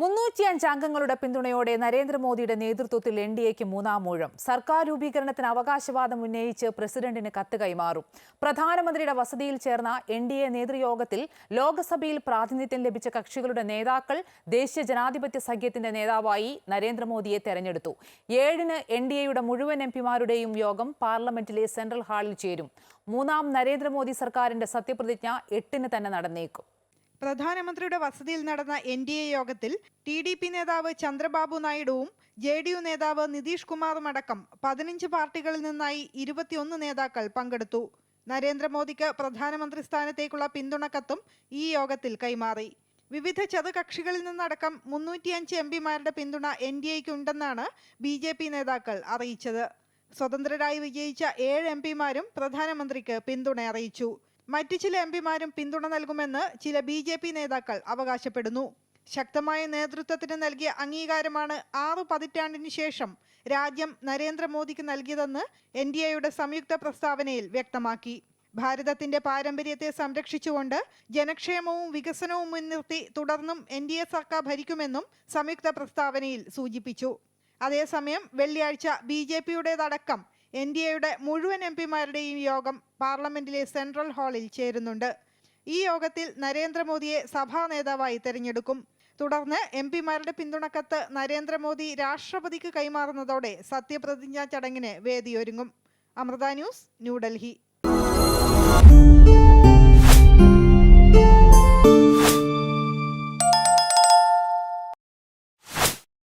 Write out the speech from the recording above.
മുന്നൂറ്റിയഞ്ച് അംഗങ്ങളുടെ പിന്തുണയോടെ നരേന്ദ്രമോദിയുടെ നേതൃത്വത്തിൽ എൻ ഡി എക്ക് മൂന്നാം ഊഴം. സർക്കാർ രൂപീകരണത്തിന് അവകാശവാദം ഉന്നയിച്ച് പ്രസിഡന്റിന് കത്ത് കൈമാറും. പ്രധാനമന്ത്രിയുടെ വസതിയിൽ ചേർന്ന എൻ ഡി എ നേതൃയോഗത്തിൽ ലോക്സഭയിൽ പ്രാതിനിധ്യം ലഭിച്ച കക്ഷികളുടെ നേതാക്കൾ ദേശീയ ജനാധിപത്യ സഖ്യത്തിന്റെ നേതാവായി നരേന്ദ്രമോദിയെ തെരഞ്ഞെടുത്തു. ഏഴിന് എൻ ഡി എയുടെ മുഴുവൻ എം പിമാരുടെയും യോഗം പാർലമെന്റിലെ സെൻട്രൽ ഹാളിൽ ചേരും. മൂന്നാം നരേന്ദ്രമോദി സർക്കാരിന്റെ സത്യപ്രതിജ്ഞ എട്ടിന് തന്നെ നടന്നേക്കും. പ്രധാനമന്ത്രിയുടെ വസതിയിൽ നടന്ന എൻ ഡി എ യോഗത്തിൽ ടി ഡി പി നേതാവ് ചന്ദ്രബാബു നായിഡുവും ജെ ഡി യു നേതാവ് നിതീഷ് കുമാറും അടക്കം പതിനഞ്ച് പാർട്ടികളിൽ നിന്നായി ഇരുപത്തിയൊന്ന് നേതാക്കൾ പങ്കെടുത്തു. നരേന്ദ്രമോദിക്ക് പ്രധാനമന്ത്രി സ്ഥാനത്തേക്കുള്ള പിന്തുണക്കത്തും ഈ യോഗത്തിൽ കൈമാറി. വിവിധ ചെറുകക്ഷികളിൽ നിന്നടക്കം മുന്നൂറ്റിയഞ്ച് എം പിമാരുടെ പിന്തുണ എൻ ഡി എക്ക് ഉണ്ടെന്നാണ് ബി ജെ പി നേതാക്കൾ അറിയിച്ചത്. സ്വതന്ത്രരായി വിജയിച്ച ഏഴ് എം പിമാരും പ്രധാനമന്ത്രിക്ക് പിന്തുണ അറിയിച്ചു. മറ്റു ചില എം പിമാരും പിന്തുണ നൽകുമെന്ന് ചില ബി ജെ പി നേതാക്കൾ അവകാശപ്പെടുന്നു. ശക്തമായ നേതൃത്വത്തിന് നൽകിയ അംഗീകാരമാണ് ആറു പതിറ്റാണ്ടിന് ശേഷം രാജ്യം നരേന്ദ്രമോദിക്ക് നൽകിയതെന്ന് എൻ ഡി എയുടെ സംയുക്ത പ്രസ്താവനയിൽ വ്യക്തമാക്കി. ഭാരതത്തിന്റെ പാരമ്പര്യത്തെ സംരക്ഷിച്ചുകൊണ്ട് ജനക്ഷേമവും വികസനവും മുൻനിർത്തി തുടർന്നും എൻ ഡി എ സർക്കാർ ഭരിക്കുമെന്നും സംയുക്ത പ്രസ്താവനയിൽ സൂചിപ്പിച്ചു. അതേസമയം വെള്ളിയാഴ്ച ബി ജെ പിയുടേതടക്കം എൻ ഡി എയുടെ മുഴുവൻ എം പിമാരുടെയും യോഗം പാർലമെന്റിലെ സെൻട്രൽ ഹാളിൽ ചേരുന്നുണ്ട്. ഈ യോഗത്തിൽ നരേന്ദ്രമോദിയെ സഭാ നേതാവായി തെരഞ്ഞെടുക്കും. തുടർന്ന് എം പിമാരുടെ പിന്തുണക്കത്ത് നരേന്ദ്രമോദി രാഷ്ട്രപതിക്ക് കൈമാറുന്നതോടെ സത്യപ്രതിജ്ഞാ ചടങ്ങിന് വേദിയൊരുങ്ങും. അമൃത ന്യൂസ് ന്യൂഡൽഹി.